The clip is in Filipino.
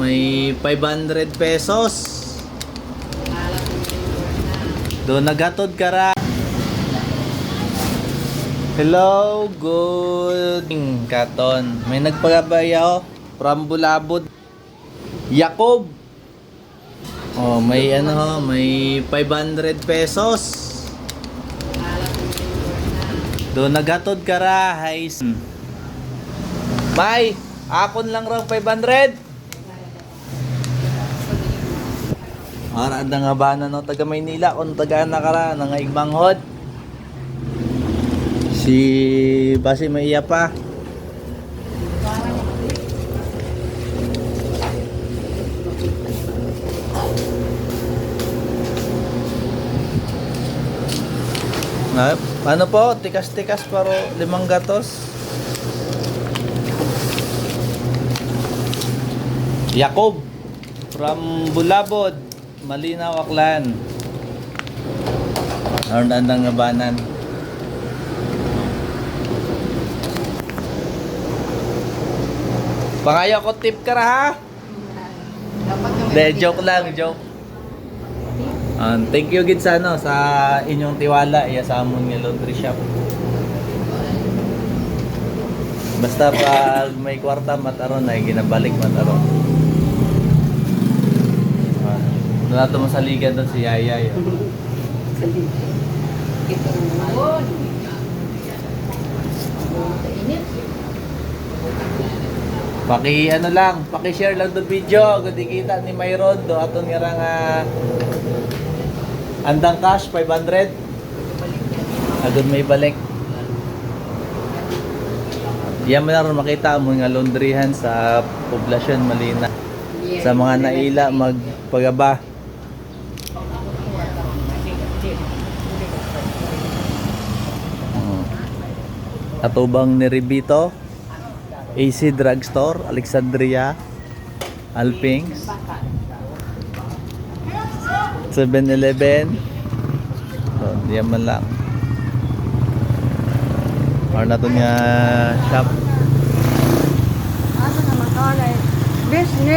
may 500 pesos. Do nagatod ka ra. Hello, good Katon. May nagpagabayaw from Bulabod. Yakob. Oh, may ano, may 500 pesos. Do nagatod ka ra, hay. May, akon lang raw 500. Ara na nga ba na no taga Maynila kung taga na kara na nga igmanghod. Si basi maiya pa. Ah, ano po? Tikas-tikas paro limang gatos. Yakob from Bulabod, Malinaw, Aklan. Arnan ng ngabanan. Pangayo ko tip ka ra ha? De, joke lang, joke. Um, thank you gid sa ano sa inyong tiwala iya sa amon nga laundry shop. Basta pag may kwarta mataron ay ginabalik mataron. Ah, Wala to masaligan doon si Yaya yun. Paki ano lang, paki-share lang do video, gudi kita ni Mayron do aton nga nga andang cash 500. Agad may balik. Diyan mo na ron makita mo nga laundryhan sa poblasyon Malina. Sa mga naila magpagaba. Atubang ni Ribito, AC Drugstore, Alexandria, Alpings, 7-Eleven, so, diyan man lang. Or na nga shop. Business.